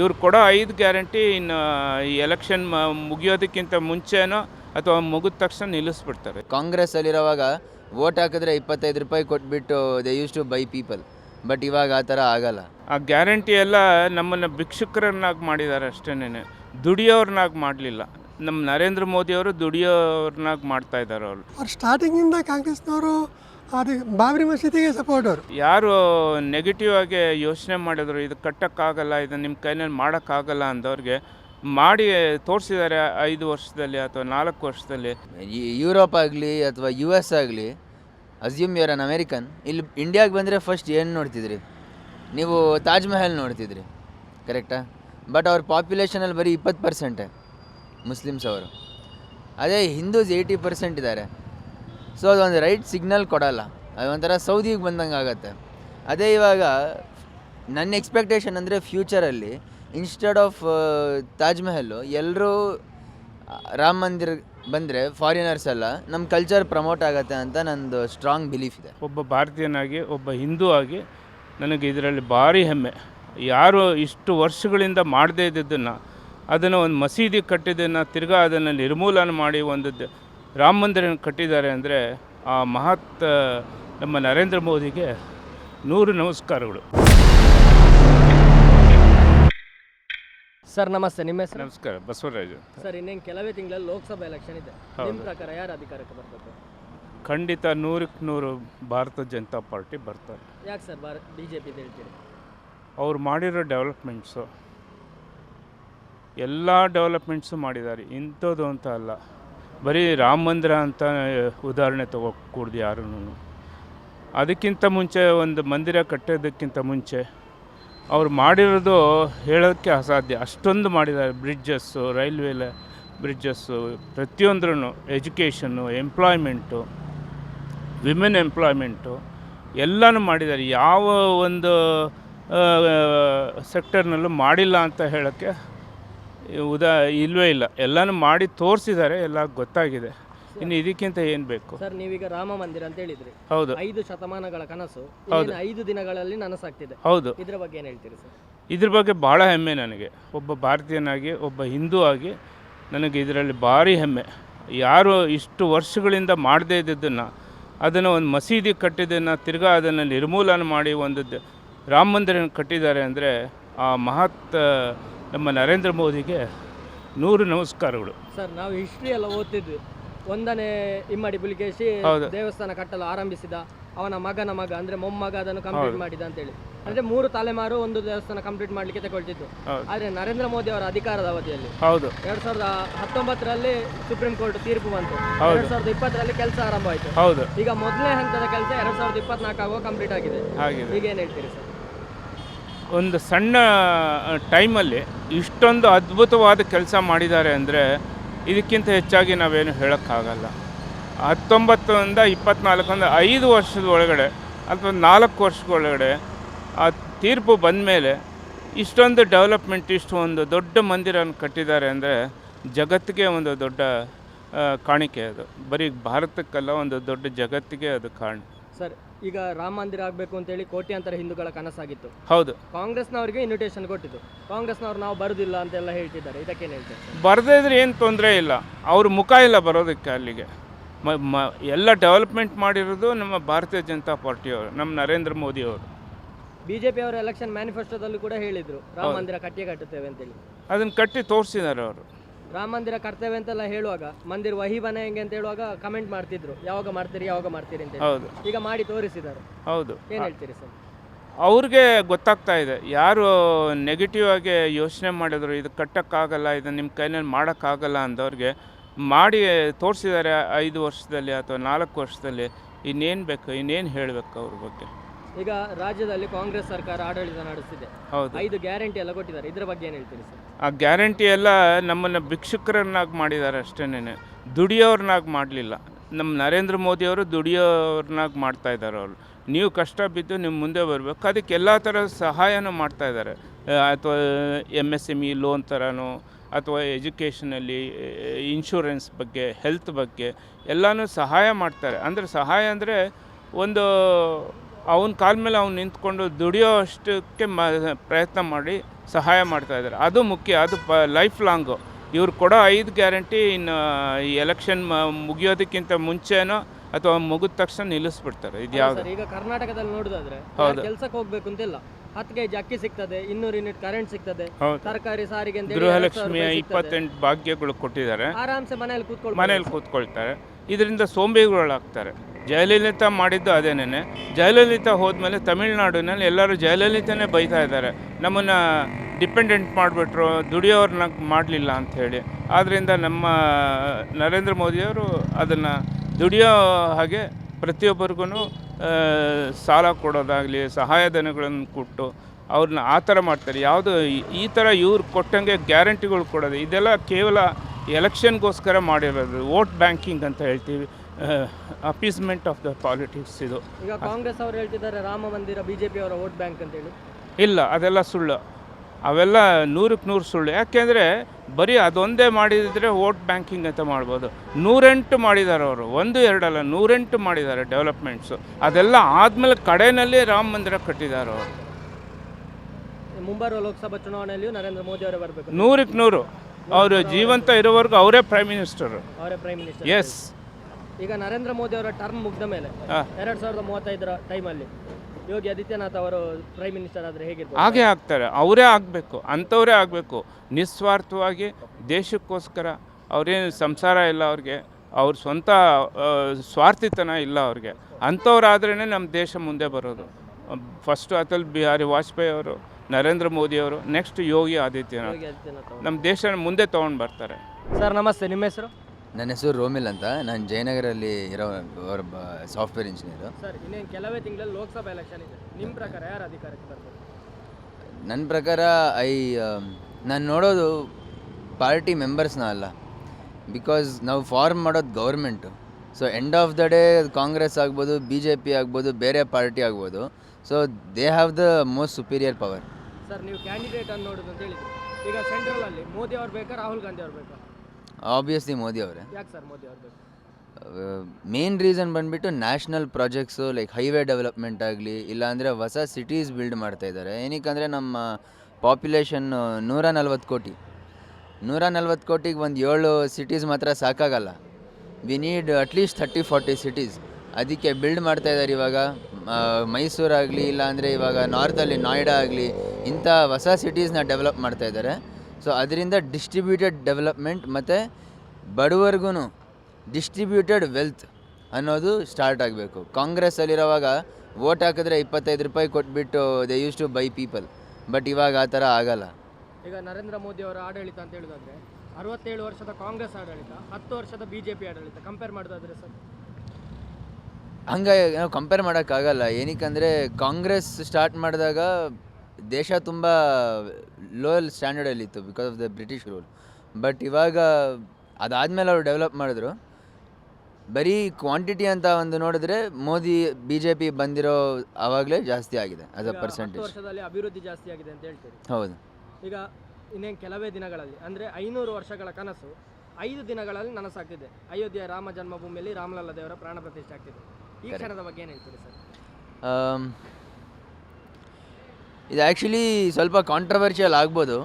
ಇವ್ರು ಕೊಡೋ ಐದು ಗ್ಯಾರಂಟಿ ಇನ್ನು ಈ ಎಲೆಕ್ಷನ್ ಮುಗಿಯೋದಕ್ಕಿಂತ ಮುಂಚೆನೋ ಅಥವಾ ಮುಗಿದ ತಕ್ಷಣ ನಿಲ್ಲಿಸ್ಬಿಡ್ತಾರೆ. ಕಾಂಗ್ರೆಸ್ ಅಲ್ಲಿರುವಾಗ ವೋಟ್ ಹಾಕಿದ್ರೆ ಇಪ್ಪತ್ತೈದು ರೂಪಾಯಿ ಕೊಟ್ಬಿಟ್ಟು they use to buy people but ಇವಾಗ ಆ ಥರ ಆಗಲ್ಲ. ಆ ಗ್ಯಾರಂಟಿ ಎಲ್ಲ ನಮ್ಮನ್ನು ಭಿಕ್ಷುಕರನ್ನಾಗಿ ಮಾಡಿದ್ದಾರೆ ಅಷ್ಟೇನೆ. ದುಡಿಯೋರ್ನಾಗಿ ಮಾಡಲಿಲ್ಲ. ನಮ್ಮ ನರೇಂದ್ರ ಮೋದಿಯವರು ದುಡಿಯೋರ್ನಾಗಿ ಮಾಡ್ತಾ ಇದ್ದಾರೆ ಅವರು. ಅವ್ರು ಸ್ಟಾರ್ಟಿಂಗಿಂದ ಕಾಂಗ್ರೆಸ್ನವರು ಅದು ಬಾಬ್ರಿ ಮಸೀದಿಗೆ ಸಪೋರ್ಟ್ ಅವರು. ಯಾರು ನೆಗೆಟಿವ್ ಆಗಿ ಯೋಚನೆ ಮಾಡಿದ್ರು ಇದು ಕಟ್ಟಕ್ಕಾಗಲ್ಲ ಇದು ನಿಮ್ಮ ಕೈನಲ್ಲಿ ಮಾಡೋಕ್ಕಾಗಲ್ಲ ಅಂದವ್ರಿಗೆ ಮಾಡಿ ತೋರಿಸಿದ್ದಾರೆ ಐದು ವರ್ಷದಲ್ಲಿ ಅಥವಾ ನಾಲ್ಕು ವರ್ಷದಲ್ಲಿ. ಯುರೋಪ್ ಆಗಲಿ ಅಥವಾ ಯು ಎಸ್ ಆಗಲಿ ಅಸ್ಯೂಮ್ ಯುವರ್ ಅನ್ ಅಮೇರಿಕನ್ ಇಲ್ಲಿ ಇಂಡಿಯಾಗೆ ಬಂದರೆ ಫಸ್ಟ್ ಏನು ನೋಡ್ತಿದ್ರಿ? ನೀವು ತಾಜ್ ಮಹಲ್ ನೋಡ್ತಿದ್ರಿ ಕರೆಕ್ಟಾ ಬಟ್ ಅವ್ರ ಪಾಪ್ಯುಲೇಷನಲ್ಲಿ ಬರೀ ಇಪ್ಪತ್ತು ಪರ್ಸೆಂಟೇ ಮುಸ್ಲಿಮ್ಸ್ ಅವರು. ಅದೇ ಹಿಂದೂಸ್ ಏಯ್ಟಿ ಪರ್ಸೆಂಟ್ ಇದ್ದಾರೆ. ಸೊ ಅದೊಂದು ರೈಟ್ ಸಿಗ್ನಲ್ ಕೊಡಲ್ಲ. ಅದೊಂಥರ ಸೌದಿಗೆ ಬಂದಂಗೆ ಆಗುತ್ತೆ. ಅದೇ ಇವಾಗ ನನ್ನ ಎಕ್ಸ್ಪೆಕ್ಟೇಷನ್ ಅಂದರೆ ಫ್ಯೂಚರಲ್ಲಿ ಇನ್ಸ್ಟೆಡ್ ಆಫ್ ತಾಜ್ ಮಹಲು ಎಲ್ಲರೂ ರಾಮ ಮಂದಿರ ಬಂದರೆ ಫಾರಿನರ್ಸ್ ಎಲ್ಲ ನಮ್ಮ ಕಲ್ಚರ್ ಪ್ರಮೋಟ್ ಆಗುತ್ತೆ ಅಂತ ನಂದು ಸ್ಟ್ರಾಂಗ್ ಬಿಲೀಫ್ ಇದೆ. ಒಬ್ಬ ಭಾರತೀಯನಾಗಿ, ಒಬ್ಬ ಹಿಂದೂ ಆಗಿ ನನಗೆ ಇದರಲ್ಲಿ ಭಾರಿ ಹೆಮ್ಮೆ. ಯಾರು ಇಷ್ಟು ವರ್ಷಗಳಿಂದ ಮಾಡದೇ ಇದ್ದಿದ್ದನ್ನು, ಅದನ್ನು ಒಂದು ಮಸೀದಿ ಕಟ್ಟಿದ್ದನ್ನು ತಿರ್ಗಾ ಅದನ್ನು ನಿರ್ಮೂಲನೆ ಮಾಡಿ ಒಂದು ರಾಮ ಮಂದಿರ ಕಟ್ಟಿದ್ದಾರೆ ಅಂದರೆ ಆ ಮಹತ್ ನಮ್ಮ ನರೇಂದ್ರ ಮೋದಿಗೆ ನೂರು ನಮಸ್ಕಾರಗಳು. ಸರ್ ನಮಸ್ತೆ. ನಿಮ್ಮ ಹೆಸರು? ನಮಸ್ಕಾರ ಬಸವರಾಜು. ಸರ್ ಇನ್ನೇನು ಕೆಲವೇ ತಿಂಗಳಲ್ಲಿ ಲೋಕಸಭಾ ಎಲೆಕ್ಷನ್ ಇದೆ. ನಿಮ್ಮ ಪ್ರಕಾರ ಯಾರು ಅಧಿಕಾರಕ್ಕೆ ಬರಬೇಕು? ಖಂಡಿತ ನೂರಕ್ಕೆ ನೂರು ಭಾರತ ಜನತಾ ಪಾರ್ಟಿ ಬರ್ತಾರೆ. ಯಾಕೆ sir Bharat B J P ಹೇಳ್ತೀರಿ? ಅವ್ರು ಮಾಡಿರೋ ಡೆವಲಪ್ಮೆಂಟ್ಸು ಎಲ್ಲ ಡೆವಲಪ್ಮೆಂಟ್ಸು ಮಾಡಿದ್ದಾರೆ. ಇಂಥದ್ದು ಅಂತ ಅಲ್ಲ. ಬರೀ ರಾಮ ಮಂದಿರ ಅಂತ ಉದಾಹರಣೆ ತಗೋಕೂಡ್ದು ಯಾರೂ? ಅದಕ್ಕಿಂತ ಮುಂಚೆ ಒಂದು ಮಂದಿರ ಕಟ್ಟೋದಕ್ಕಿಂತ ಮುಂಚೆ ಅವ್ರು ಮಾಡಿರೋದು ಹೇಳೋಕ್ಕೆ ಅಸಾಧ್ಯ. ಅಷ್ಟೊಂದು ಮಾಡಿದ್ದಾರೆ ಬ್ರಿಡ್ಜಸ್ಸು ರೈಲ್ವೇಲ ಬ್ರಿಡ್ಜಸ್ಸು ಪ್ರತಿಯೊಂದ್ರೂ ಎಜುಕೇಷನ್ನು ಎಂಪ್ಲಾಯ್ಮೆಂಟು, ವಿಮೆನ್ ಎಂಪ್ಲಾಯ್ಮೆಂಟು ಎಲ್ಲನೂ ಮಾಡಿದ್ದಾರೆ. ಯಾವ ಒಂದು ಸೆಕ್ಟರ್ನಲ್ಲೂ ಮಾಡಿಲ್ಲ ಅಂತ ಹೇಳೋಕ್ಕೆ ಉದಾ ಇಲ್ಲವೇ ಇಲ್ಲ. ಎಲ್ಲನೂ ಮಾಡಿ ತೋರಿಸಿದ್ದಾರೆ ಎಲ್ಲ ಗೊತ್ತಾಗಿದೆ. ಇನ್ನು ಇದಕ್ಕಿಂತ ಏನು ಬೇಕು? ಸರ್ ನೀವೀಗ ರಾಮ ಮಂದಿರ ಅಂತ ಹೇಳಿದ್ರಿ. ಹೌದು. ಐದು ಶತಮಾನಗಳ ಕನಸು ಹೌದು. ಐದು ದಿನಗಳಲ್ಲಿ ನನಸಾಗ್ತಿದೆ. ಹೌದು. ಇದ್ರ ಬಗ್ಗೆ ಏನು ಹೇಳ್ತೀರಿ ಸರ್? ಇದ್ರ ಬಗ್ಗೆ ಭಾಳ ಹೆಮ್ಮೆ ನನಗೆ. ಒಬ್ಬ ಭಾರತೀಯನಾಗಿ ಒಬ್ಬ ಹಿಂದೂ ಆಗಿ ನನಗೆ ಇದರಲ್ಲಿ ಭಾರಿ ಹೆಮ್ಮೆ. ಯಾರು ಇಷ್ಟು ವರ್ಷಗಳಿಂದ ಮಾಡದೇ ಇದ್ದದನ್ನು ಅದನ್ನು ಒಂದು ಮಸೀದಿ ಕಟ್ಟಿದ್ದನ್ನು ತಿರ್ಗಾ ಅದನ್ನು ನಿರ್ಮೂಲನೆ ಮಾಡಿ ಒಂದು ರಾಮ ಮಂದಿರ ಕಟ್ಟಿದ್ದಾರೆ ಅಂದರೆ ಆ ಮಹತ್ ನಮ್ಮ ನರೇಂದ್ರ ಮೋದಿಗೆ ನೂರು ನಮಸ್ಕಾರಗಳು. ಸರ್ ನಾವು ಹಿಸ್ಟ್ರಿ ಎಲ್ಲ ಓದ್ತಿದ್ವಿ. ಒಂದನೇ ಇಮ್ಮಡಿ ಪುಲಿಕೇಶಿ ಹೌದು. ದೇವಸ್ಥಾನ ಕಟ್ಟಲು ಆರಂಭಿಸಿದ. ಅವನ ಮಗನ ಮಗ ಅಂದ್ರೆ ಮೊಮ್ಮಗ ಅದನ್ನು ಕಂಪ್ಲೀಟ್ ಮಾಡಿದ ಅಂತೇಳಿ. ಅಂದ್ರೆ ಮೂರು ತಲೆಮಾರು ಒಂದು ದೇವಸ್ಥಾನ ಕಂಪ್ಲೀಟ್ ಮಾಡ್ಲಿಕ್ಕೆ ತಗೊಳ್ತಿತ್ತು ಹೌದು. ಆದ್ರೆ ನರೇಂದ್ರ ಮೋದಿ ಅವರ ಅಧಿಕಾರದ ಅವಧಿಯಲ್ಲಿ ಹೌದು. ಎರಡ್ ಸಾವಿರದ ಹತ್ತೊಂಬತ್ತರಲ್ಲಿ ಸುಪ್ರೀಂ ಕೋರ್ಟ್ ತೀರ್ಪು ಬಂತು. ಹೌದು. ಎರಡ್ ಸಾವಿರದ ಇಪ್ಪತ್ತರಲ್ಲಿ ಕೆಲಸ ಆರಂಭ ಆಯ್ತು ಹೌದು. ಈಗ ಮೊದಲನೇ ಹಂತದ ಕೆಲಸ ಎರಡ್ ಸಾವಿರದ ಇಪ್ಪತ್ನಾಲ್ಕು ಆಗುವ ಕಂಪ್ಲೀಟ್ ಆಗಿದೆ. ಆಗಿದೆ. ಈಗ ಏನ್ ಹೇಳ್ತೀರಿ ಸರ್? ಒಂದು ಸಣ್ಣ ಟೈಮಲ್ಲಿ ಇಷ್ಟೊಂದು ಅದ್ಭುತವಾದ ಕೆಲಸ ಮಾಡಿದ್ದಾರೆ ಅಂದರೆ ಇದಕ್ಕಿಂತ ಹೆಚ್ಚಾಗಿ ನಾವೇನು ಹೇಳೋಕ್ಕಾಗಲ್ಲ. ಹತ್ತೊಂಬತ್ತರಿಂದ ಇಪ್ಪತ್ನಾಲ್ಕರಿಂದ ಐದು ವರ್ಷದ ಒಳಗಡೆ ಅಥವಾ ನಾಲ್ಕು ವರ್ಷದೊಳಗಡೆ ಆ ತೀರ್ಪು ಬಂದ ಮೇಲೆ ಇಷ್ಟೊಂದು ಡೆವಲಪ್ಮೆಂಟ್, ಇಷ್ಟು ಒಂದು ದೊಡ್ಡ ಮಂದಿರವನ್ನು ಕಟ್ಟಿದ್ದಾರೆ ಅಂದರೆ ಜಗತ್ತಿಗೆ ಒಂದು ದೊಡ್ಡ ಕಾಣಿಕೆ ಅದು. ಬರೀ ಭಾರತಕ್ಕೆಲ್ಲ, ಒಂದು ದೊಡ್ಡ ಜಗತ್ತಿಗೆ ಅದು ಕಾರಣ ಸರ್ ಈಗ ರಾಮ ಮಂದಿರ ಆಗಬೇಕು ಅಂತೇಳಿ ಕೋಟ್ಯಾಂತರ ಹಿಂದೂಗಳ ಕನಸಾಗಿತ್ತು. ಹೌದು. ಕಾಂಗ್ರೆಸ್ನವರಿಗೆ ಇನ್ವಿಟೇಷನ್ ಕೊಟ್ಟಿದ್ದು. ಕಾಂಗ್ರೆಸ್ನವ್ರು ನಾವು ಬರೋದಿಲ್ಲ ಅಂತೆಲ್ಲ ಹೇಳ್ತಿದ್ದಾರೆ. ಇದಕ್ಕೇನು ಹೇಳ್ತಾರೆ ಸರ್? ಬರದೇ ಇದ್ರೆ ಏನು ತೊಂದರೆ ಇಲ್ಲ. ಅವ್ರ ಮುಖ ಇಲ್ಲ ಬರೋದಕ್ಕೆ ಅಲ್ಲಿಗೆ. ಮ ಮ ಎಲ್ಲ ಡೆವಲಪ್ಮೆಂಟ್ ಮಾಡಿರೋದು ನಮ್ಮ ಭಾರತೀಯ ಜನತಾ ಪಾರ್ಟಿಯವರು ನಮ್ಮ ನರೇಂದ್ರ ಮೋದಿಯವರು ಬಿ ಜೆ ಪಿಯವರು ಅವರ ಎಲೆಕ್ಷನ್ ಮ್ಯಾನಿಫೆಸ್ಟೋದಲ್ಲೂ ಕೂಡ ಹೇಳಿದ್ರು ರಾಮ ಮಂದಿರ ಕಟ್ಟಿಯೇ ಕಟ್ಟುತ್ತೇವೆ ಅಂತೇಳಿ. ಅದನ್ನು ಕಟ್ಟಿ ತೋರಿಸಿದ್ದಾರೆ ಅವರು. ರಾಮ ಮಂದಿರ ಕರ್ತವ್ಯ ಅಂತೆಲ್ಲ ಹೇಳುವಾಗ ಮಂದಿರ ವಹಿ ಬನ ಹೆಂಗೆ ಅಂತ ಹೇಳುವಾಗ ಕಮೆಂಟ್ ಮಾಡ್ತಿದ್ರು. ಯಾವಾಗ ಮಾಡ್ತೀರಿ ಯಾವಾಗ ಮಾಡ್ತೀರಿ ಅಂತ ಹೌದು. ಈಗ ಮಾಡಿ ತೋರಿಸಿದ್ದಾರೆ. ಹೌದು. ಏನ್ ಹೇಳ್ತೀರಿ ಸರ್? ಅವ್ರಿಗೆ ಗೊತ್ತಾಗ್ತಾ ಇದೆ. ಯಾರು ನೆಗೆಟಿವ್ ಆಗಿ ಯೋಚನೆ ಮಾಡಿದ್ರು ಇದು ಕಟ್ಟಕ್ಕಾಗಲ್ಲ ಇದು ನಿಮ್ಮ ಕೈನಲ್ಲಿ ಮಾಡೋಕ್ಕಾಗಲ್ಲ ಅಂದವ್ರಿಗೆ ಮಾಡಿ ತೋರಿಸಿದ್ದಾರೆ ಐದು ವರ್ಷದಲ್ಲಿ ಅಥವಾ ನಾಲ್ಕು ವರ್ಷದಲ್ಲಿ ಇನ್ನೇನು ಬೇಕು ಇನ್ನೇನು ಹೇಳಬೇಕು ಅವ್ರ ಬಗ್ಗೆ? ಈಗ ರಾಜ್ಯದಲ್ಲಿ ಕಾಂಗ್ರೆಸ್ ಸರ್ಕಾರ ಆಡಳಿತ ನಡೆಸಿದೆ ಹೌದು. ಐದು ಗ್ಯಾರಂಟಿ ಎಲ್ಲ ಕೊಟ್ಟಿದ್ದಾರೆ. ಇದರ ಬಗ್ಗೆ ಏನು ಹೇಳ್ತೀರಿ ಸರ್? ಆ ಗ್ಯಾರಂಟಿ ಎಲ್ಲ ನಮ್ಮನ್ನು ಭಿಕ್ಷುಕರನ್ನಾಗಿ ಮಾಡಿದ್ದಾರೆ ಅಷ್ಟೇನೆ ದುಡಿಯೋರ್ನಾಗಿ ಮಾಡಲಿಲ್ಲ. ನಮ್ಮ ನರೇಂದ್ರ ಮೋದಿಯವರು ದುಡಿಯೋರ್ನಾಗಿ ಮಾಡ್ತಾ ಇದ್ದಾರೆ ಅವರು. ನೀವು ಕಷ್ಟ ಬಿದ್ದು ನಿಮ್ಮ ಮುಂದೆ ಬರಬೇಕು. ಅದಕ್ಕೆ ಎಲ್ಲ ಥರ ಸಹಾಯನೂ ಮಾಡ್ತಾ ಇದ್ದಾರೆ. ಅಥವಾ M S M E loan ಥರನೂ ಅಥವಾ ಎಜುಕೇಷನಲ್ಲಿ ಇನ್ಶೂರೆನ್ಸ್ ಬಗ್ಗೆ ಹೆಲ್ತ್ ಬಗ್ಗೆ ಎಲ್ಲನೂ ಸಹಾಯ ಮಾಡ್ತಾರೆ. ಅಂದರೆ ಸಹಾಯ ಅಂದರೆ ಒಂದು ಅವನ ಕಾಲ ಮೇಲೆ ಅವ್ನು ನಿಂತ್ಕೊಂಡು ದುಡಿಯೋ ಅಷ್ಟಕ್ಕೆ ಮ ಪ್ರಯತ್ನ ಮಾಡಿ ಸಹಾಯ ಮಾಡ್ತಾ ಇದ್ದಾರೆ. ಅದು ಮುಖ್ಯ ಅದು ಪ ಲೈಫ್ ಲಾಂಗು ಇವ್ರು ಕೊಡೋ ಐದು ಗ್ಯಾರಂಟಿ ಇನ್ನು ಈ ಎಲೆಕ್ಷನ್ ಮುಗಿಯೋದಕ್ಕಿಂತ ಮುಂಚೆನೋ ಅಥವಾ ಮುಗಿದ ತಕ್ಷಣ ನಿಲ್ಲಿಸ್ಬಿಡ್ತಾರೆ. ಇದು ಯಾವುದು? ಈಗ ಕರ್ನಾಟಕದಲ್ಲಿ ನೋಡೋದಾದ್ರೆ ಹೌದು. ಕೆಲಸಕ್ಕೆ ಹೋಗ್ಬೇಕು ಅಂತಿಲ್ಲ ಹತ್ತು ಕೆಜಿ ಅಕ್ಕಿ ಸಿಗ್ತದೆ ಇನ್ನೂರು ಯೂನಿಟ್ ಕರೆಂಟ್ ಸಿಗ್ತದೆ ತರಕಾರಿ ಸಾರಿಗೆ ಅಂತ ಗೃಹಲಕ್ಷ್ಮಿಯ ಇಪ್ಪತ್ತೆಂಟು ಭಾಗ್ಯಗಳು ಕೊಟ್ಟಿದ್ದಾರೆ. ಆರಾಮ್ಸೆ ಮನೇಲಿ ಕೂತ್ಕೊಂಡು ಮನೇಲಿ ಕೂತ್ಕೊಳ್ತಾರೆ. ಇದರಿಂದ ಸೋಂಬೇರಿಗಳಾಗ್ತಾರೆ ಜಯಲಲಿತಾ ಮಾಡಿದ್ದು ಅದೇನೇ ಜಯಲಲಿತಾ ಹೋದ್ಮೇಲೆ ತಮಿಳ್ನಾಡಿನಲ್ಲಿ ಎಲ್ಲರೂ ಜಯಲಲಿತಾನೇ ಬೈತಾ ಇದ್ದಾರೆ. ನಮ್ಮನ್ನು ಡಿಪೆಂಡೆಂಟ್ ಮಾಡಿಬಿಟ್ರು ದುಡಿಯೋರನ್ನ ಮಾಡಲಿಲ್ಲ ಅಂಥೇಳಿ ಆದ್ದರಿಂದ ನಮ್ಮ ನರೇಂದ್ರ ಮೋದಿಯವರು ಅದನ್ನು ದುಡಿಯೋ ಹಾಗೆ ಪ್ರತಿಯೊಬ್ಬರಿಗೂ ಸಾಲ ಕೊಡೋದಾಗಲಿ ಸಹಾಯಧನಗಳನ್ನು ಕೊಟ್ಟು ಅವ್ರನ್ನ ಆ ಥರ ಮಾಡ್ತಾರೆ. ಯಾವುದು ಈ- ಥರ ಇವ್ರು ಕೊಟ್ಟಂಗೆ ಗ್ಯಾರಂಟಿಗಳು ಕೊಡೋದು. ಇದೆಲ್ಲ ಕೇವಲ ಎಲೆಕ್ಷನ್ಗೋಸ್ಕರ ಮಾಡಿರೋದು. ವೋಟ್ ಬ್ಯಾಂಕಿಂಗ್ ಅಂತ ಹೇಳ್ತೀವಿ. ಅಪೀಸ್ಮೆಂಟ್ ಆಫ್ ದ ಪಾಲಿಟಿಕ್ಸ್ ಇದು. ಈಗ ಕಾಂಗ್ರೆಸ್ ಅವರು ಹೇಳ್ತಿದ್ದಾರೆ ರಾಮ ಮಂದಿರ ಬಿಜೆಪಿ ಅವರ ವೋಟ್ ಬ್ಯಾಂಕ್ ಅಂತ ಹೇಳಿ ಇಲ್ಲ ಅದೆಲ್ಲ ಸುಳ್ಳು. ಅವೆಲ್ಲ ನೂರಕ್ಕೆ ನೂರು ಸುಳ್ಳು. ಯಾಕೆಂದರೆ ಬರೀ ಅದೊಂದೇ ಮಾಡಿದರೆ ವೋಟ್ ಬ್ಯಾಂಕಿಂಗ್ ಅಂತ ಮಾಡ್ಬೋದು. ನೂರೆಂಟು ಮಾಡಿದ್ದಾರೆ ಅವರು. ಒಂದು ಎರಡಲ್ಲ ನೂರೆಂಟು ಮಾಡಿದ್ದಾರೆ ಡೆವಲಪ್ಮೆಂಟ್ಸು ಅದೆಲ್ಲ ಆದಮೇಲೆ ಕಡೆಯಲ್ಲಿ ರಾಮ ಮಂದಿರ ಕಟ್ಟಿದ್ದಾರೆ ಅವರು. ಮುಂಬರುವ ಲೋಕಸಭಾ ಚುನಾವಣೆಯಲ್ಲಿಯೂ ನರೇಂದ್ರ ಮೋದಿ ಅವರೇ ಬರಬೇಕು. ನೂರಕ್ಕೆ ನೂರು. ಅವರು ಜೀವಂತ ಇರೋವರೆಗೂ ಅವರೇ ಪ್ರೈಮ್ ಮಿನಿಸ್ಟರು ಅವರೇ ಪ್ರೈಮ್ ಮಿನಿಸ್ಟರ್ ಎಸ್ ಈಗ ನರೇಂದ್ರ ಮೋದಿ ಅವರ ಟರ್ಮ್ ಮುಗಿದ ಮೇಲೆ ಎರಡ್ ಸಾವಿರದ ಮೂವತ್ತೈದರ ಟೈಮಲ್ಲಿ ಯೋಗಿ ಆದಿತ್ಯನಾಥ್ ಅವರು ಪ್ರೈಮ್ ಮಿನಿಸ್ಟರ್ ಆದ್ರೆ ಹೇಗೆ ಹಾಗೆ ಆಗ್ತಾರೆ. ಅವರೇ ಆಗಬೇಕು. ಅಂಥವರೇ ಆಗಬೇಕು. ನಿಸ್ವಾರ್ಥವಾಗಿ ದೇಶಕ್ಕೋಸ್ಕರ ಅವ್ರೇನು ಸಂಸಾರ ಇಲ್ಲ ಅವ್ರಿಗೆ. ಅವ್ರ ಸ್ವಂತ ಸ್ವಾರ್ಥಿತನ ಇಲ್ಲ ಅವ್ರಿಗೆ. ಅಂಥವ್ರಾದ್ರೇ ನಮ್ಮ ದೇಶ ಮುಂದೆ ಬರೋದು. ಫಸ್ಟು ಅಟಲ್ ಬಿಹಾರಿ ವಾಜಪೇಯಿ ಅವರು ನರೇಂದ್ರ ಮೋದಿ ಅವರು ನೆಕ್ಸ್ಟ್ ಯೋಗಿ ಆದಿತ್ಯನಾಥ್. ನಮ್ಮ ದೇಶ ಮುಂದೆ ತೊಗೊಂಡು ಬರ್ತಾರೆ. ಸರ್ ನಮಸ್ತೆ. ನಿಮ್ಮ ಹೆಸರು? ನನ್ನ ಹೆಸರು ರೋಮಿಲ್ ಅಂತ. ನಾನು ಜಯನಗರಲ್ಲಿ ಇರೋ ಸಾಫ್ಟ್ವೇರ್ ಇಂಜಿನಿಯರು. ಸರ್ ಇನ್ನೇನು ಕೆಲವೇ ತಿಂಗಳಲ್ಲಿ ಲೋಕಸಭಾ ಎಲೆಕ್ಷನ್ ಇದೆ. ನಿಮ್ಮ ಪ್ರಕಾರ ಯಾರು ಅಧಿಕಾರಕ್ಕೆ ಬರ್ಬೋದು? ನನ್ನ ಪ್ರಕಾರ ಐ ನಾನು ನೋಡೋದು ಪಾರ್ಟಿ ಮೆಂಬರ್ಸ್ನ ಅಲ್ಲ. ಬಿಕಾಸ್ ನಾವು ಫಾರ್ಮ್ ಮಾಡೋದು government. So end of the day Congress ಆಗ್ಬೋದು ಬಿ ಜೆ ಪಿ ಆಗ್ಬೋದು ಬೇರೆ ಪಾರ್ಟಿ ಆಗ್ಬೋದು. So they have the most superior power. Sir ನೀವು ಕ್ಯಾಂಡಿಡೇಟ್ ಅನ್ನು ನೋಡೋದು ಅಂತ ಹೇಳಿದ್ರಿ. ಈಗ ಸೆಂಟ್ರಲ್ ಅಲ್ಲಿ ಮೋದಿ ಅವ್ರು ಬೇಕಾ ರಾಹುಲ್ ಗಾಂಧಿ ಅವ್ರು ಬೇಕಾ? ಆಬ್ವಿಯಸ್ಲಿ ಮೋದಿ ಅವರೇ. ಯಾಕೆ ಸರ್ ಮೋದಿ ಅವ್ರು ಬೇಕು ಮೇನ್ ರೀಸನ್ ಬಂದ್ಬಿಟ್ಟು national projects like highway development ಆಗಲಿ ಇಲ್ಲಾಂದರೆ ಹೊಸ ಸಿಟೀಸ್ ಬಿಲ್ಡ್ ಮಾಡ್ತಾ ಇದ್ದಾರೆ ಏನಕ್ಕಂದರೆ ನಮ್ಮ ಪಾಪ್ಯುಲೇಷನ್ ನೂರ ನಲ್ವತ್ತು ಕೋಟಿ. ನೂರ ನಲ್ವತ್ತು ಕೋಟಿಗೆ ಒಂದು ಏಳು ಸಿಟೀಸ್ ಮಾತ್ರ ಸಾಕಾಗಲ್ಲ. We need at least thirty forty cities ಅದಕ್ಕೆ ಬಿಲ್ಡ್ ಮಾಡ್ತಾ ಇದ್ದಾರೆ ಇವಾಗ. ಮೈಸೂರಾಗಲಿ ಇಲ್ಲಾಂದರೆ ಇವಾಗ ನಾರ್ತಲ್ಲಿ ನಾಯ್ಡಾ ಆಗಲಿ ಇಂಥ ಹೊಸ ಸಿಟೀಸ್ನ ಡೆವಲಪ್ ಮಾಡ್ತಾ ಇದ್ದಾರೆ ಸೊ ಅದರಿಂದ ಡಿಸ್ಟ್ರಿಬ್ಯೂಟೆಡ್ ಡೆವಲಪ್ಮೆಂಟ್ ಮತ್ತು ಬಡವರ್ಗೂ ಡಿಸ್ಟ್ರಿಬ್ಯೂಟೆಡ್ ವೆಲ್ತ್ ಅನ್ನೋದು ಸ್ಟಾರ್ಟ್ ಆಗಬೇಕು. ಕಾಂಗ್ರೆಸ್ಸಲ್ಲಿರೋವಾಗ ವೋಟ್ ಹಾಕಿದ್ರೆ ಇಪ್ಪತ್ತೈದು ರೂಪಾಯಿ ಕೊಟ್ಬಿಟ್ಟು they use to buy people but ಇವಾಗ ಆ ಥರ ಆಗಲ್ಲ. ಈಗ ನರೇಂದ್ರ ಮೋದಿ ಅವರ ಆಡಳಿತ ಅಂತ ಹೇಳೋದಾದ್ರೆ ಅರವತ್ತೇಳು ವರ್ಷದ ಕಾಂಗ್ರೆಸ್ ಆಡಳಿತ ಹತ್ತು ವರ್ಷದ ಬಿ ಜೆ ಪಿ ಆಡಳಿತ ಕಂಪೇರ್ ಮಾಡೋದಾದ್ರೆ ಸರ್? ಹಂಗಾಗಿ ನಾವು ಕಂಪೇರ್ ಮಾಡೋಕ್ಕಾಗಲ್ಲ. ಏನಕ್ಕಂದರೆ ಕಾಂಗ್ರೆಸ್ ಸ್ಟಾರ್ಟ್ ಮಾಡಿದಾಗ ದೇಶ ತುಂಬ low ಸ್ಟ್ಯಾಂಡರ್ಡಲ್ಲಿತ್ತು because of the British rule but ಇವಾಗ ಅದಾದಮೇಲೆ ಅವರು ಡೆವಲಪ್ ಮಾಡಿದ್ರು. ಬರೀ ಕ್ವಾಂಟಿಟಿ ಅಂತ ಒಂದು ನೋಡಿದ್ರೆ ಮೋದಿ ಬಿ ಜೆ ಪಿ ಬಂದಿರೋ ಆವಾಗಲೇ ಜಾಸ್ತಿ ಆಗಿದೆ ಆಸ್ ಅ ಪರ್ಸೆಂಟೇಜ್ ವರ್ಷದಲ್ಲಿ ಅಭಿವೃದ್ಧಿ ಜಾಸ್ತಿ ಆಗಿದೆ ಅಂತ ಹೇಳ್ತೀರಿ? ಹೌದು. ಈಗ ಇನ್ನೇನು ಕೆಲವೇ ದಿನಗಳಲ್ಲಿ ಅಂದರೆ ಐನೂರು ವರ್ಷಗಳ ಕನಸು ಐದು ದಿನಗಳಲ್ಲಿ ನನಸಾಗ್ತಿದೆ. ಅಯೋಧ್ಯೆ ರಾಮ ಜನ್ಮಭೂಮಿಯಲ್ಲಿ ರಾಮಲಲ್ಲ ದೇವರ ಪ್ರಾಣ ಪ್ರತಿಷ್ಠೆ ಆಗ್ತಿದೆ. ಈ ಕ್ಷಣದ ಬಗ್ಗೆ ಏನು ಹೇಳ್ತೀರಿ ಸರ್? ಆಮ್, ಇದು ಆ್ಯಕ್ಚುಲಿ ಸ್ವಲ್ಪ ಕಾಂಟ್ರವರ್ಷಿಯಲ್ ಆಗ್ಬೋದು.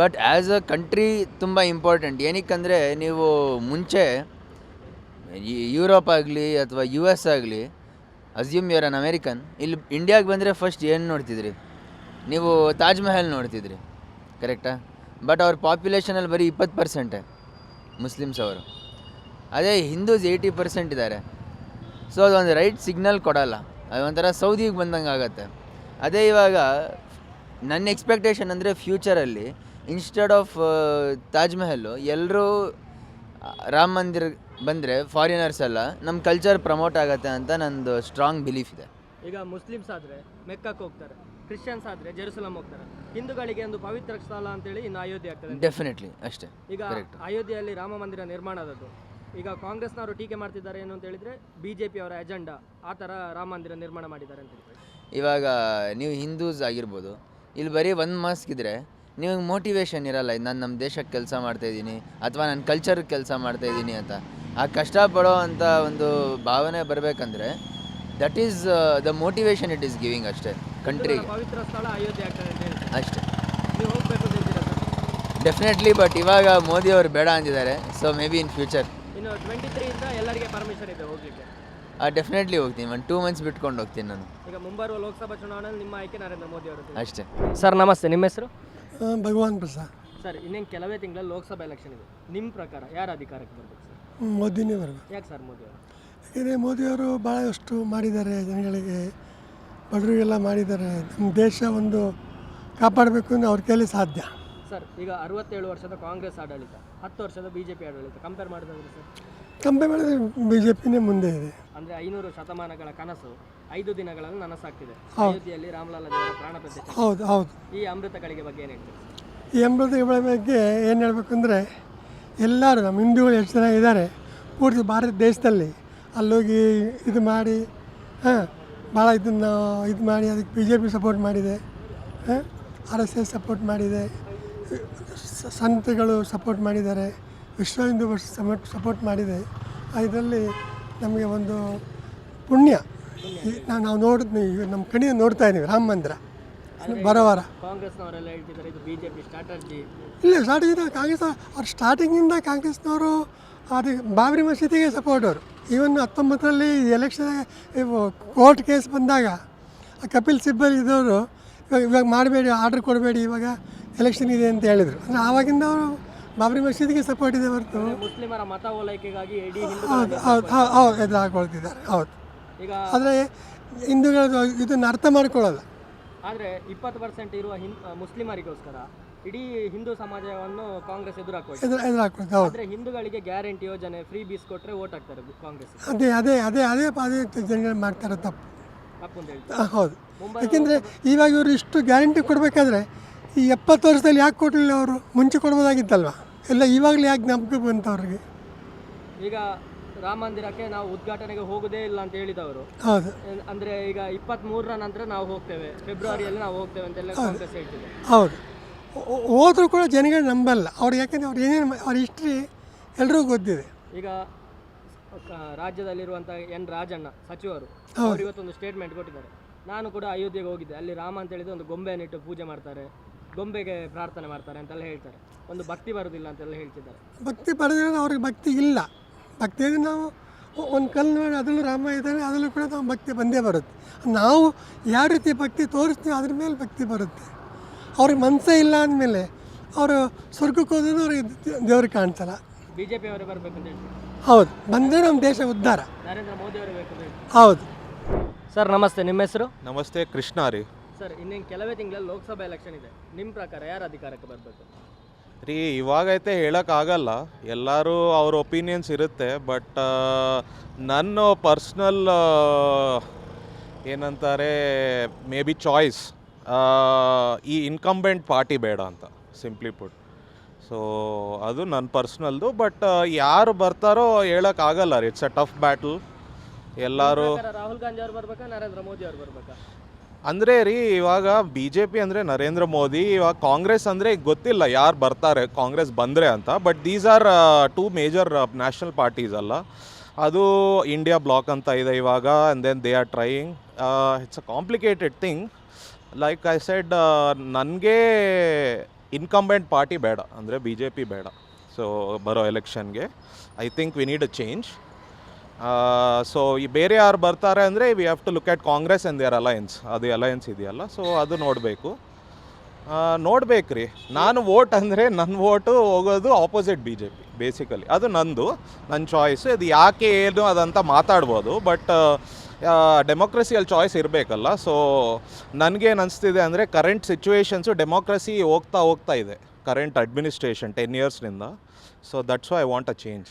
ಬಟ್ ಆ್ಯಸ್ ಅ ಕಂಟ್ರಿ ತುಂಬ ಇಂಪಾರ್ಟೆಂಟ್ ಏನಕ್ಕಂದರೆ ನೀವು ಮುಂಚೆ ಯುರೋಪ್ ಆಗಲಿ ಅಥವಾ ಯು ಎಸ್ ಆಗಲಿ ಅಸ್ಯೂಮ್ ಯುವರ್ ಅನ್ ಅಮೇರಿಕನ್ ಇಲ್ಲಿ ಇಂಡಿಯಾಗೆ ಬಂದರೆ ಫಸ್ಟ್ ಏನು ನೋಡ್ತಿದ್ರಿ? ನೀವು ತಾಜ್ ಮಹಲ್ ನೋಡ್ತಿದ್ರಿ ಕರೆಕ್ಟಾ ಬಟ್ ಅವ್ರ ಪಾಪ್ಯುಲೇಷನಲ್ಲಿ ಬರೀ ಇಪ್ಪತ್ತು ಪರ್ಸೆಂಟೇ ಮುಸ್ಲಿಮ್ಸ್ ಅವರು. ಅದೇ ಹಿಂದೂಸ್ ಏಯ್ಟಿ ಪರ್ಸೆಂಟ್ ಇದ್ದಾರೆ ಸೊ ಅದೊಂದು ರೈಟ್ ಸಿಗ್ನಲ್ ಕೊಡಲ್ಲ. ಅದೊಂಥರ ಸೌದಿಗೆ ಬಂದಂಗೆ ಆಗುತ್ತೆ. ಅದೇ ಇವಾಗ ನನ್ನ ಎಕ್ಸ್ಪೆಕ್ಟೇಷನ್ ಅಂದರೆ ಫ್ಯೂಚರಲ್ಲಿ ಇನ್ಸ್ಟೆಡ್ ಆಫ್ ತಾಜ್ ಮಹಲ್ಲು ಎಲ್ಲರೂ ರಾಮ ಮಂದಿರ ಬಂದರೆ ಫಾರಿನರ್ಸ್ ಎಲ್ಲ ನಮ್ಮ ಕಲ್ಚರ್ ಪ್ರಮೋಟ್ ಆಗುತ್ತೆ ಅಂತ ನಂದು ಸ್ಟ್ರಾಂಗ್ ಬಿಲೀಫ್ ಇದೆ ಈಗ ಮುಸ್ಲಿಮ್ಸ್ ಆದರೆ ಮೆಕ್ಕಕ್ಕೆ ಹೋಗ್ತಾರೆ ಕ್ರಿಶ್ಚಿಯನ್ಸ್ ಆದರೆ ಜೆರುಸಲಂ ಹೋಗ್ತಾರೆ ಹಿಂದೂಗಳಿಗೆ ಒಂದು ಪವಿತ್ರ ಸ್ಥಳ ಅಂತೇಳಿ ಇನ್ನು ಅಯೋಧ್ಯೆ ಆಗ್ತದೆ. ಡೆಫಿನೆಟ್ಲಿ ಅಷ್ಟೇ ಈಗ. ಅಯೋಧ್ಯೆಯಲ್ಲಿ ರಾಮ ಮಂದಿರ ನಿರ್ಮಾಣ ಆದದ್ದು ಈಗ ಕಾಂಗ್ರೆಸ್ನವರು ಟೀಕೆ ಮಾಡ್ತಿದ್ದಾರೆ ಏನು ಅಂತ ಹೇಳಿದ್ರೆ ಬಿಜೆಪಿ ಅವರ ಎಜೆಂಡಾ ಆ ಥರ ರಾಮ ಮಂದಿರ ನಿರ್ಮಾಣ ಮಾಡಿದ್ದಾರೆ ಅಂತ ಇವಾಗ ನೀವು ಹಿಂದೂಸ್ ಆಗಿರ್ಬೋದು ಇಲ್ಲಿ ಬರೀ ಒಂದು ಮಾಸ್ಕ್ ಇದ್ದರೆ ನಿಮಗೆ ಮೋಟಿವೇಶನ್ ಇರಲ್ಲ ನಾನು ನಮ್ಮ ದೇಶಕ್ಕೆ ಕೆಲಸ ಮಾಡ್ತಾಯಿದ್ದೀನಿ ಅಥವಾ ನನ್ನ ಕಲ್ಚರ್ಗೆ ಕೆಲಸ ಮಾಡ್ತಾಯಿದ್ದೀನಿ ಅಂತ. ಆ ಕಷ್ಟಪಡೋ ಅಂಥ ಒಂದು ಭಾವನೆ ಬರಬೇಕಂದ್ರೆ that is the motivation it is giving ಅಷ್ಟೇ ಕಂಟ್ರಿಗೆ ಅಷ್ಟೇ. ಡೆಫಿನೆಟ್ಲಿ ಬಟ್ ಇವಾಗ ಮೋದಿ ಅವರು ಬೇಡ ಅಂದಿದ್ದಾರೆ so maybe in future ಇನ್ನು ಟ್ವೆಂಟಿ ತ್ರೀಯಿಂದ ಎಲ್ಲರಿಗೆ ಪರ್ಮಿಷನ್ ಇದೆ ಹೋಗ್ಲಿಕ್ಕೆ. ಡೆಫಿನೆಟ್ಲಿ ಹೋಗ್ತೀನಿ ಒಂದು ಟೂ ಮಂತ್ಸ್ ಬಿಟ್ಕೊಂಡು ಹೋಗ್ತೀನಿ ನಾನು. ಈಗ ಮುಂಬರುವ ಲೋಕಸಭಾ ಚುನಾವಣೆಯಲ್ಲಿ ನಿಮ್ಮ ಆಯ್ಕೆ ನರೇಂದ್ರ ಮೋದಿ ಅವರು ಅಷ್ಟೇ. ಸರ್ ನಮಸ್ತೆ ನಿಮ್ಮ ಹೆಸರು? ಆ, ಭಗವಾನ್ ಪ್ರಸಾದ್. ಸರ್ ಇನ್ನೇನು ಕೆಲವೇ ತಿಂಗಳಲ್ಲಿ ಲೋಕಸಭಾ ಎಲೆಕ್ಷನ್ ಇದೆ. ನಿಮ್ಮ ಪ್ರಕಾರ ಯಾರು ಅಧಿಕಾರಕ್ಕೆ ಬರ್ಬೇಕು ಸರ್? ಮೋದಿನೇ ಬರಬೇಕು. ಯಾಕೆ ಸರ್ ಮೋದಿ ಅವರು? ಯಾಕೆಂದರೆ ಮೋದಿಯವರು ಭಾಳಷ್ಟು ಮಾಡಿದ್ದಾರೆ ಜನಗಳಿಗೆ ಬಡವರಿಗೆಲ್ಲ ಮಾಡಿದ್ದಾರೆ. ನಮ್ಮ ದೇಶ ಒಂದು ಕಾಪಾಡಬೇಕು ಅಂದರೆ ಅವ್ರ ಕೈಲಿ ಸಾಧ್ಯ. ಸರ್ ಈಗ ಅರವತ್ತೇಳು ವರ್ಷದ ಕಾಂಗ್ರೆಸ್ ಆಡಳಿತ ಹತ್ತು ವರ್ಷದ ಬಿ ಜೆ ಪಿ ಆಡಳಿತ ಕಂಪೇರ್ ಮಾಡಿದ್ರೆ ಸರ್? ಕಂಪೇರ್ ಮಾಡಿದ್ರೆ ಬಿ ಜೆ ಪಿನೇ ಮುಂದೆ ಇದೆ. ಅಂದರೆ ಐನೂರು ಶತಮಾನಗಳ ಕನಸು ಐದು ದಿನಗಳಲ್ಲಿ ನನಸಾಗ್ತಿದೆ. ಅಯೋಧ್ಯೆಯಲ್ಲಿ ರಾಮಲಾಲ ದೇವರ ಪ್ರಾಣ ಪ್ರತಿಷ್ಠೆ. ಹೌದು ಹೌದು. ಈ ಅಮೃತಗಳಿಗೆ ಬಗ್ಗೆ ಏನು ಹೇಳ್ತೀರಿ? ಈ ಅಮೃತಗಳ ಬಗ್ಗೆ ಏನು ಹೇಳಬೇಕು ಅಂದರೆ ಎಲ್ಲರೂ ನಮ್ಮ ಹಿಂದೂಗಳು ಎಷ್ಟು ಜನ ಇದ್ದಾರೆ ಪೂರ್ತಿ ಭಾರತ ದೇಶದಲ್ಲಿ ಅಲ್ಲೋಗಿ ಇದು ಮಾಡಿ ಹಾಂ ಭಾಳ ಇದನ್ನು ಇದು ಮಾಡಿ ಅದಕ್ಕೆ ಬಿ ಜೆ ಪಿ ಸಪೋರ್ಟ್ ಮಾಡಿದೆ ಹಾಂ ಆರ್ ಎಸ್ ಎಸ್ ಸಪೋರ್ಟ್ ಮಾಡಿದೆ ಸಂತಗಳು ಸಪೋರ್ಟ್ ಮಾಡಿದ್ದಾರೆ. ವಿಶ್ವ ಹಿಂದೂ ಪರಿಷತ್ ಸಪೋರ್ಟ್ ಸಪೋರ್ಟ್ ಮಾಡಿದೆ. ಇದರಲ್ಲಿ ನಮಗೆ ಒಂದು ಪುಣ್ಯ. ನಾವು ನಾವು ನೋಡಿದ್ವಿ ಈಗ ನಮ್ಮ ಕಣಿಯ ನೋಡ್ತಾ ಇದ್ದೀವಿ ರಾಮ ಮಂದಿರ. ಬರೋವಾರ. ಕಾಂಗ್ರೆಸ್ನವರೆಲ್ಲ ಹೇಳ್ತಿದ್ದಾರೆ ಇದು ಬಿ ಜೆ ಪಿ ಸ್ಟ್ರಾಟರ್ಜಿ ಇಲ್ಲ ಸ್ಟಾರ್ಟಿಂಗಿಂದ ಕಾಂಗ್ರೆಸ್ ಅವ್ರು ಸ್ಟಾರ್ಟಿಂಗಿಂದ ಕಾಂಗ್ರೆಸ್ನವರು ಅದು ಬಾಬ್ರಿ ಮಸೀದಿಗೆ ಸಪೋರ್ಟ್ ಅವರು. ಈವನ್ ಹತ್ತೊಂಬತ್ತರಲ್ಲಿ ಎಲೆಕ್ಷನ್ ಇವು ಕೋರ್ಟ್ ಕೇಸ್ ಬಂದಾಗ ಕಪಿಲ್ ಸಿಬ್ಬಲ್ ಇದ್ದವರು ಇವಾಗ ಇವಾಗ ಮಾಡಬೇಡಿ ಆರ್ಡ್ರ್ ಕೊಡಬೇಡಿ ಇವಾಗ ಎಲೆಕ್ಷನ್ ಇದೆ ಅಂತ ಹೇಳಿದರು. ಅಂದರೆ ಆವಾಗಿಂದ ಅವರು ಬಾಬ್ರಿ ಮಸೀದಿಗೆ ಸಪೋರ್ಟ್ ಇದೆ ಹೊರತು. ಮುಸ್ಲಿಮರ ಮತ ಓಲೈಕೆಗಾಗಿ ಇಡೀ ಹಿಂದೂ ಹೌದು ಹೌದು ಇದು ಹಾಕೊಳ್ತಿದ್ದಾರೆ ಹೌದು. ಈಗ ಆದರೆ ಹಿಂದೂಗಳು ಇದನ್ನು ಅರ್ಥ ಮಾಡ್ಕೊಳ್ಳಲ್ಲ. ಆದರೆ ಇಪ್ಪತ್ತು ಪರ್ಸೆಂಟ್ ಇರುವ ಹಿಂ ಮುಸ್ಲಿಮರಿಗೋಸ್ಕರ ಇಡೀ ಹಿಂದೂ ಸಮಾಜವನ್ನು ಕಾಂಗ್ರೆಸ್ ಎದುರು ಎದುರು ಎದುರು ಹೌದು. ಆದರೆ ಹಿಂದೂಗಳಿಗೆ ಗ್ಯಾರಂಟಿ ಯೋಜನೆ ಫ್ರೀ ಬೀಸ್ ಕೊಟ್ಟರೆ ಓಟ್ ಹಾಕ್ತಾರೆ ಕಾಂಗ್ರೆಸ್ ಅದೇ ಅದೇ ಅದೇ ಅದೇ ಅದೇ ಜನಗಳು ಮಾಡ್ತಾರೆ ತಪ್ಪು. ಹೌದು. ಯಾಕೆಂದರೆ ಇವಾಗ ಇವರು ಇಷ್ಟು ಗ್ಯಾರಂಟಿ ಕೊಡಬೇಕಾದ್ರೆ ಈ ಎಪ್ಪತ್ತು ವರ್ಷದಲ್ಲಿ ಯಾಕೆ ಕೊಡಲಿಲ್ಲ ಅವರು? ಮುಂಚೆ ಕೊಡ್ಬೋದಾಗಿತ್ತಲ್ವ? ಎಲ್ಲ ಇವಾಗಲೇ ಯಾಕೆ ಜ್ಞಾಪಕ ಬಂತು ಅವ್ರಿಗೆ ಈಗ ರಾಮ ಮಂದಿರಕ್ಕೆ ನಾವು ಉದ್ಘಾಟನೆಗೆ ಹೋಗೋದೇ ಇಲ್ಲ ಅಂತ ಹೇಳಿದವರು. ಹೌದು. ಅಂದ್ರೆ ಈಗ ಇಪ್ಪತ್ತ್ ಮೂರರ ನಂತರ ನಾವು ಹೋಗ್ತೇವೆ. ಫೆಬ್ರವರಿಯಲ್ಲಿ ನಾವು ಹೋಗ್ತೇವೆ ಅಂತೆಲ್ಲ ಕಾಂಗ್ರೆಸ್ ಹೇಳ್ತಿದೆ. ಹೌದು. ಹೋದ್ರು ಕೂಡ ಜನಗಳು ನಂಬಲ್ಲ. ಅವ್ರು ಯಾಕೆಂದ್ರೆ ಅವ್ರು ಏನೇನು ಅವ್ರ ಹಿಸ್ಟ್ರಿ ಎಲ್ರಿಗೂ ಗೊತ್ತಿದೆ. ಈಗ ಕ- ರಾಜ್ಯದಲ್ಲಿರುವಂಥ ಎನ್ ರಾಜಣ್ಣ ಸಚಿವರು ಅವರು ಇವತ್ತೊಂದು ಸ್ಟೇಟ್ಮೆಂಟ್ ಕೊಟ್ಟಿದ್ದಾರೆ. ನಾನು ಕೂಡ ಅಯೋಧ್ಯೆಗೆ ಹೋಗಿದ್ದೆ. ಅಲ್ಲಿ ರಾಮ ಅಂತ ಹೇಳಿದ್ರೆ ಒಂದು ಗೊಂಬೆಯನ್ನಿಟ್ಟು ಪೂಜೆ ಮಾಡ್ತಾರೆ. ಗೊಂಬೆಗೆ ಪ್ರಾರ್ಥನೆ ಮಾಡ್ತಾರೆ ಅಂತೆಲ್ಲ ಹೇಳ್ತಾರೆ. ಒಂದು ಭಕ್ತಿ ಬರುವುದಿಲ್ಲ ಅಂತೆಲ್ಲ ಹೇಳ್ತಿದ್ದಾರೆ. ಭಕ್ತಿ ಬರೋದಿಲ್ಲ ಅವ್ರಿಗೆ ಭಕ್ತಿ ಇಲ್ಲ. ಭಕ್ತಿ ಅಂದರೆ ನಾವು ಒಂದು ಕಲ್ಲು ನೋಡಿ ಅದರಲ್ಲೂ ರಾಮ ಇದ್ದಾರೆ ಅದರಲ್ಲೂ ಕೂಡ ನಾವು ಭಕ್ತಿ ಬಂದೇ ಬರುತ್ತೆ. ನಾವು ಯಾವ ರೀತಿ ಭಕ್ತಿ ತೋರಿಸ್ತೀವಿ ಅದ್ರ ಮೇಲೆ ಭಕ್ತಿ ಬರುತ್ತೆ. ಅವ್ರಿಗೆ ಮನಸ್ಸೇ ಇಲ್ಲ ಅಂದಮೇಲೆ ಅವರು ಸ್ವರ್ಗಕ್ಕೆ ಹೋದ್ರೂ ಅವ್ರಿಗೆ ದೇವ್ರಿಗೆ ಕಾಣಿಸಲ್ಲ. ಬಿ ಜೆ ಪಿಯವರೇ ಬರಬೇಕು ಅಂತ ಹೇಳ್ತಾರೆ? ಹೌದು ಬಂದರೆ ನಮ್ಮ ದೇಶ ಉದ್ಧಾರ. ನರೇಂದ್ರ ಮೋದಿ ಅವರು ಬೇಕು ಅಂತ ಹೌದು. ಸರ್ ನಮಸ್ತೆ. ನಿಮ್ಮ ಹೆಸರು? ನಮಸ್ತೆ ಕೃಷ್ಣ ರೀ. ಸರ್ ಇನ್ನೇನು ಕೆಲವೇ ತಿಂಗಳಲ್ಲಿ ಲೋಕಸಭಾ ಎಲೆಕ್ಷನ್ ಇದೆ. ನಿಮ್ಮ ಪ್ರಕಾರ ಯಾರು ಅಧಿಕಾರಕ್ಕೆ ಬರಬೇಕು? ರೀ ಇವಾಗೈತೆ ಹೇಳೋಕ್ಕಾಗಲ್ಲ. ಎಲ್ಲರೂ ಅವ್ರ ಒಪಿನಿಯನ್ಸ್ ಇರುತ್ತೆ ಬಟ್ ನನ್ನ ಪರ್ಸ್ನಲ್ ಏನಂತಾರೆ ಮೇ ಬಿ ಚಾಯ್ಸ್ ಈ ಇನ್ಕಂಬೆಂಟ್ ಪಾರ್ಟಿ ಬೇಡ ಅಂತ ಸಿಂಪ್ಲಿ ಪುಟ್ ಸೊ ಅದು ನನ್ನ ಪರ್ಸ್ನಲ್ದು ಬಟ್ ಯಾರು ಬರ್ತಾರೋ ಹೇಳೋಕ್ಕಾಗಲ್ಲ ರೀ. ಇಟ್ಸ್ ಅ ಟಫ್ ಬ್ಯಾಟಲ್ ಎಲ್ಲರೂ ರಾಹುಲ್ ಗಾಂಧಿ ಅವ್ರು ಬರ್ಬೇಕಾ ನರೇಂದ್ರ ಮೋದಿ ಅವ್ರು ಬರ್ಬೇಕಾ? ಅಂದರೆ ರೀ, ಇವಾಗ ಬಿ ಜೆ ಪಿ ಅಂದರೆ ನರೇಂದ್ರ ಮೋದಿ, ಇವಾಗ ಕಾಂಗ್ರೆಸ್ ಅಂದರೆ ಗೊತ್ತಿಲ್ಲ ಯಾರು ಬರ್ತಾರೆ, ಕಾಂಗ್ರೆಸ್ ಬಂದರೆ ಅಂತ. But these are two major national parties ಅಲ್ಲ. ಅದು ಇಂಡಿಯಾ ಬ್ಲಾಕ್ ಅಂತ ಇದೆ ಇವಾಗ and then they are trying it's a complicated thing like I said ನನಗೆ ಇನ್ಕಂಬೆಂಟ್ ಪಾರ್ಟಿ ಬೇಡ, ಅಂದರೆ ಬಿ ಜೆ ಪಿ ಬೇಡ. ಸೊ ಬರೋ ಎಲೆಕ್ಷನ್ಗೆ I think we need a change so ಈ ಬೇರೆ ಯಾರು ಬರ್ತಾರೆ ಅಂದರೆ we have to look at Congress and their alliance ಅದು ಅಲಯನ್ಸ್ ಇದೆಯಲ್ಲ ಸೊ ಅದು ನೋಡಬೇಕು. ನೋಡ್ಬೇಕು ರೀ ನಾನು ವೋಟ್ ಅಂದರೆ ನನ್ನ ವೋಟು ಹೋಗೋದು opposite B J P basically ಅದು ನಂದು ನನ್ನ ಚಾಯ್ಸ್ ಅದು ಯಾಕೆ ಏನು ಅದಂತ ಮಾತಾಡ್ಬೋದು ಬಟ್ ಡೆಮೋಕ್ರಸಿಯಲ್ಲಿ ಚಾಯ್ಸ್ ಇರಬೇಕಲ್ಲ ಸೊ ನನಗೇನು ಅನಿಸ್ತಿದೆ ಅಂದರೆ ಕರೆಂಟ್ ಸಿಚುವೇಷನ್ಸು ಡೆಮೋಕ್ರಸಿ ಹೋಗ್ತಾ ಹೋಗ್ತಾ ಇದೆ current administration ten ಇಯರ್ಸ್ನಿಂದ so that's why I want a change